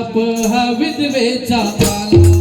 शाप हा विधवेचा आला